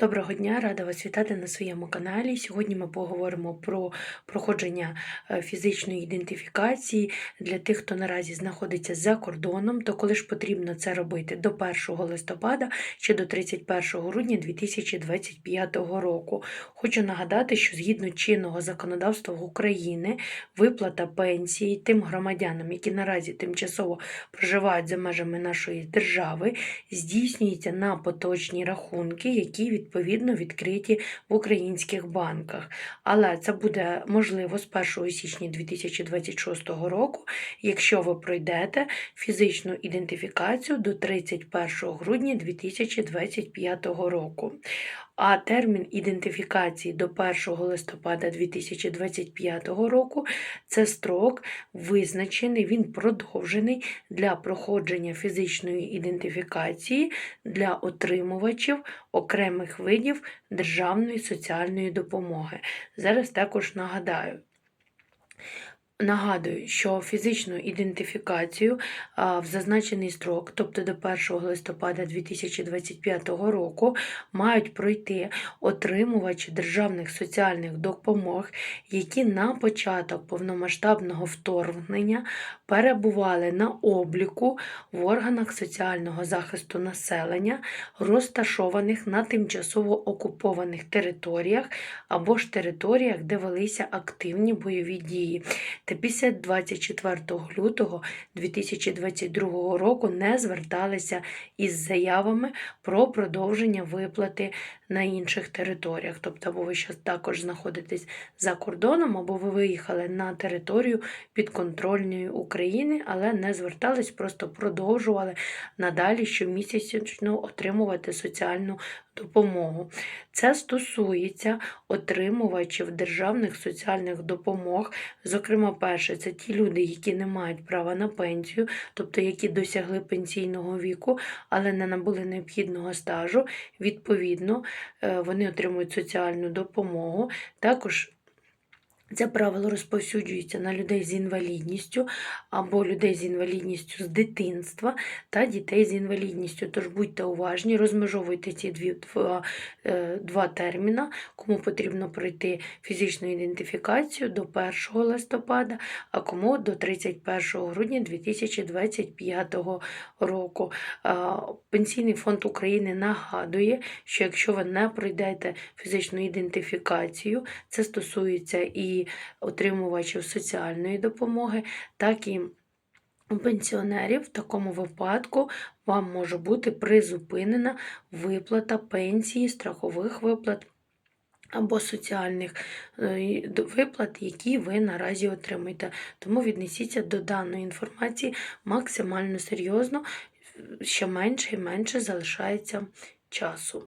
Доброго дня, рада вас вітати на своєму каналі. Сьогодні ми поговоримо про проходження е, фізичної ідентифікації для тих, хто наразі знаходиться за кордоном, то коли ж потрібно це робити до 1 листопада чи до 31 грудня 2025 року. Хочу нагадати, що згідно чинного законодавства України виплата пенсії тим громадянам, які наразі тимчасово проживають за межами нашої держави, здійснюється на поточні рахунки, які відповідно відкриті в українських банках. Але це буде можливо з 1 січня 2026 року, якщо ви пройдете фізичну ідентифікацію до 31 грудня 2025 року. А термін ідентифікації до 1 листопада 2025 року це строк визначений, він продовжений для проходження фізичної ідентифікації для отримувачів окремих видів державної соціальної допомоги. Зараз також нагадаю. Нагадую, що фізичну ідентифікацію в зазначений строк, тобто до 1 листопада 2025 року, мають пройти отримувачі державних соціальних допомог, які на початок повномасштабного вторгнення перебували на обліку в органах соціального захисту населення, розташованих на тимчасово окупованих територіях або ж територіях, де велися активні бойові дії та після 24 лютого 2022 року не зверталися із заявами про продовження виплати на інших територіях. Тобто, або ви ще також знаходитесь за кордоном, або ви виїхали на територію підконтрольної України, але не звертались, просто продовжували надалі щомісячно отримувати соціальну допомогу. Це стосується отримувачів державних соціальних допомог. Зокрема, перше, це ті люди, які не мають права на пенсію, тобто які досягли пенсійного віку, але не набули необхідного стажу. Відповідно, е, вони отримують соціальну допомогу. Також це правило розповсюджується на людей з інвалідністю або людей з інвалідністю з дитинства та дітей з інвалідністю. Тож будьте уважні, розмежовуйте ці дві, два, е, два терміна, кому потрібно пройти фізичну ідентифікацію до 1 листопада, а кому до 31 грудня 2025 року. Пенсійний фонд України нагадує, що якщо ви не пройдете фізичну ідентифікацію, це стосується і отримувачів соціальної допомоги, так і пенсіонерів. В такому випадку вам може бути призупинена виплата пенсії, страхових виплат. Або соціальних е, виплат, які ви наразі отримуєте. Тому віднесіться до даної інформації максимально серйозно, що менше і менше залишається часу.